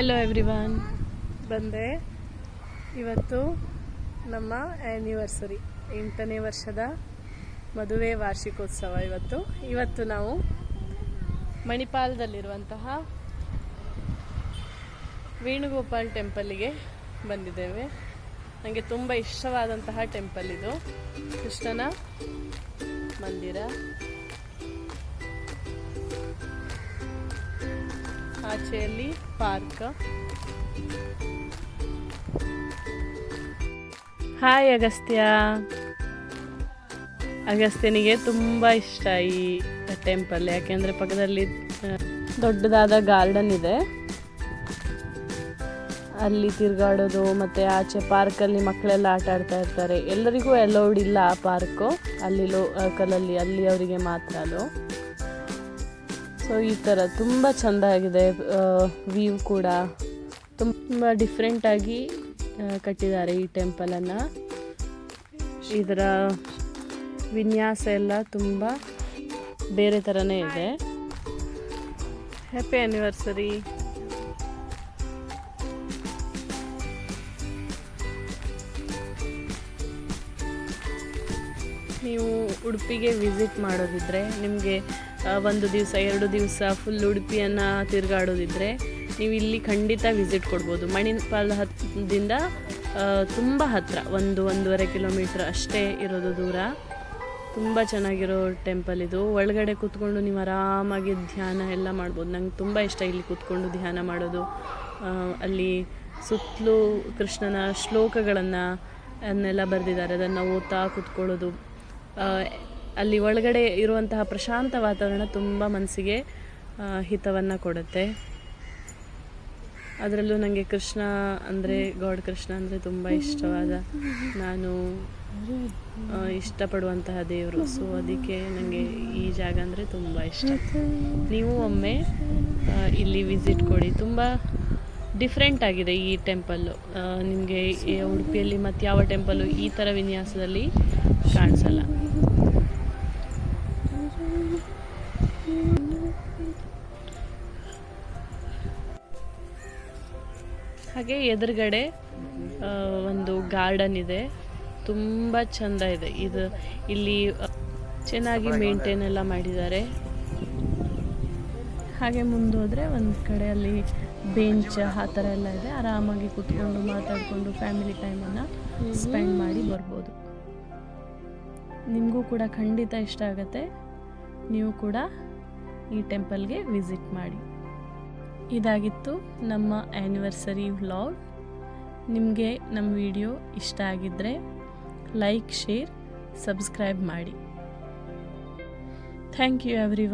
Hello everyone ಬಂದೆ. ಇವತ್ತು ನಮ್ಮ ಆ್ಯನಿವರ್ಸರಿ ಎಂಟನೇ ವರ್ಷದ ಮದುವೆ ವಾರ್ಷಿಕೋತ್ಸವ ಇವತ್ತು. ಇವತ್ತು ನಾವು ಮಣಿಪಾಲದಲ್ಲಿರುವಂತಹ ವೇಣುಗೋಪಾಲ್ ಟೆಂಪಲ್ಲಿಗೆ ಬಂದಿದ್ದೇವೆ. ನನಗೆ ತುಂಬ ಇಷ್ಟವಾದಂತಹ ಟೆಂಪಲ್ ಇದು. ಕೃಷ್ಣನ ಮಂದಿರ. ಆಚೆಯಲ್ಲಿ ಪಾರ್ಕ್. ಹಾಯ್ ಅಗಸ್ತ್ಯ. ಅಗಸ್ತ್ಯನಿಗೆ ತುಂಬ ಇಷ್ಟ ಈ ಟೆಂಪಲ್ ಯಾಕೆಂದರೆ ಪಕ್ಕದಲ್ಲಿ ದೊಡ್ಡದಾದ ಗಾರ್ಡನ್ ಇದೆ. ಅಲ್ಲಿ ತಿರುಗಾಡೋದು ಮತ್ತು ಆಚೆ ಪಾರ್ಕಲ್ಲಿ ಮಕ್ಕಳೆಲ್ಲ ಆಟ ಆಡ್ತಾ ಇರ್ತಾರೆ. ಎಲ್ಲರಿಗೂ ಅಲೌಡ್ ಇಲ್ಲ ಆ ಪಾರ್ಕು ಅಲ್ಲಿ ಲೋಕಲಲ್ಲಿ ಅಲ್ಲಿ ಅವರಿಗೆ ಮಾತ್ರ ಅದು. ಸೊ ಈ ಥರ ತುಂಬ ಚೆಂದ ಆಗಿದೆ ವ್ಯೂ ಕೂಡ. ತುಂಬ ಡಿಫ್ರೆಂಟಾಗಿ ಕಟ್ಟಿದ್ದಾರೆ ಈ ಟೆಂಪಲನ್ನು ಇದರ ವಿನ್ಯಾಸ ಎಲ್ಲ ತುಂಬ ಬೇರೆ ಥರನೇ ಇದೆ. ಹ್ಯಾಪಿ ಆ್ಯನಿವರ್ಸರಿ ನೀವು ಉಡುಪಿಗೆ ವಿಸಿಟ್ ಮಾಡೋದಿದ್ರೆ, ನಿಮಗೆ ಒಂದು ದಿವಸ, ಎರಡು ದಿವಸ ಫುಲ್ ಉಡುಪಿಯನ್ನು ತಿರುಗಾಡೋದಿದ್ರೆ ನೀವು ಇಲ್ಲಿ ಖಂಡಿತ ವಿಸಿಟ್ ಕೊಡ್ಬೋದು. ಮಣಿಪಾಲ್ ಹತ್ತದಿಂದ ತುಂಬ ಹತ್ತಿರ ಒಂದು ಒಂದೂವರೆ ಕಿಲೋಮೀಟ್ರ್ ಅಷ್ಟೇ ಇರೋದು ದೂರ. ತುಂಬ ಚೆನ್ನಾಗಿರೋ ಟೆಂಪಲ್ ಇದು. ಒಳಗಡೆ ಕೂತ್ಕೊಂಡು ನೀವು ಆರಾಮಾಗಿ ಧ್ಯಾನ ಎಲ್ಲ ಮಾಡ್ಬೋದು. ನಂಗೆ ತುಂಬ ಇಷ್ಟ ಇಲ್ಲಿ ಕೂತ್ಕೊಂಡು ಧ್ಯಾನ ಮಾಡೋದು. ಅಲ್ಲಿ ಸುತ್ತಲೂ ಕೃಷ್ಣನ ಶ್ಲೋಕಗಳನ್ನು ಅದನ್ನೆಲ್ಲ ಬರೆದಿದ್ದಾರೆ. ಅದನ್ನು ಓದ್ತಾ ಕೂತ್ಕೊಳ್ಳೋದು. ಅಲ್ಲಿ ಒಳಗಡೆ ಇರುವಂತಹ ಪ್ರಶಾಂತ ವಾತಾವರಣ ತುಂಬ ಮನಸ್ಸಿಗೆ ಹಿತವನ್ನು ಕೊಡುತ್ತೆ. ಅದರಲ್ಲೂ ನನಗೆ ಕೃಷ್ಣ ಅಂದರೆ, ಗಾಡ್ ಕೃಷ್ಣ ಅಂದರೆ ತುಂಬ ಇಷ್ಟವಾದ ನಾನು ಇಷ್ಟಪಡುವಂತಹ ದೇವರು. ಸೊ ಅದಕ್ಕೆ ನನಗೆ ಈ ಜಾಗ ಅಂದರೆ ತುಂಬ ಇಷ್ಟ. ನೀವು ಒಮ್ಮೆ ಇಲ್ಲಿ ವಿಸಿಟ್ ಕೊಡಿ. ತುಂಬ ಡಿಫ್ರೆಂಟ್ ಆಗಿದೆ ಈ ಟೆಂಪಲ್ಲು ನಿಮಗೆ ಉಡುಪಿಯಲ್ಲಿ ಮತ್ತು ಯಾವ ಟೆಂಪಲ್ಲು ಈ ಥರ ವಿನ್ಯಾಸದಲ್ಲಿ ಕಾಣಿಸಲ್ಲ. ಹಾಗೆ ಎದುರುಗಡೆ ಒಂದು ಗಾರ್ಡನ್ ಇದೆ. ತುಂಬ ಚೆಂದ ಇದೆ. ಇದು ಇಲ್ಲಿ ಚೆನ್ನಾಗಿ ಮೇಂಟೈನ್ ಎಲ್ಲ ಮಾಡಿದ್ದಾರೆ. ಹಾಗೆ ಮುಂದೋದ್ರೆ ಒಂದು ಕಡೆ ಅಲ್ಲಿ ಬೆಂಚ್ ಆ ಥರ ಎಲ್ಲ ಇದೆ. ಆರಾಮಾಗಿ ಕೂತ್ಕೊಂಡು ಮಾತಾಡಿಕೊಂಡು ಫ್ಯಾಮಿಲಿ ಟೈಮನ್ನು ಸ್ಪೆಂಡ್ ಮಾಡಿ ಬರ್ಬೋದು. ನಿಮಗೂ ಕೂಡ ಖಂಡಿತ ಇಷ್ಟ ಆಗುತ್ತೆ. ನೀವು ಕೂಡ ಈ ಟೆಂಪಲ್ಗೆ ವಿಸಿಟ್ ಮಾಡಿ. ಇದಾಗಿತ್ತು ನಮ್ಮ ಆ್ಯನಿವರ್ಸರಿ ವ್ಲಾಗ್ ನಿಮಗೆ ನಮ್ಮ ವಿಡಿಯೋ ಇಷ್ಟ ಆಗಿದ್ದರೆ ಲೈಕ್ ಶೇರ್ ಸಬ್ಸ್ಕ್ರೈಬ್ ಮಾಡಿ. Thank you every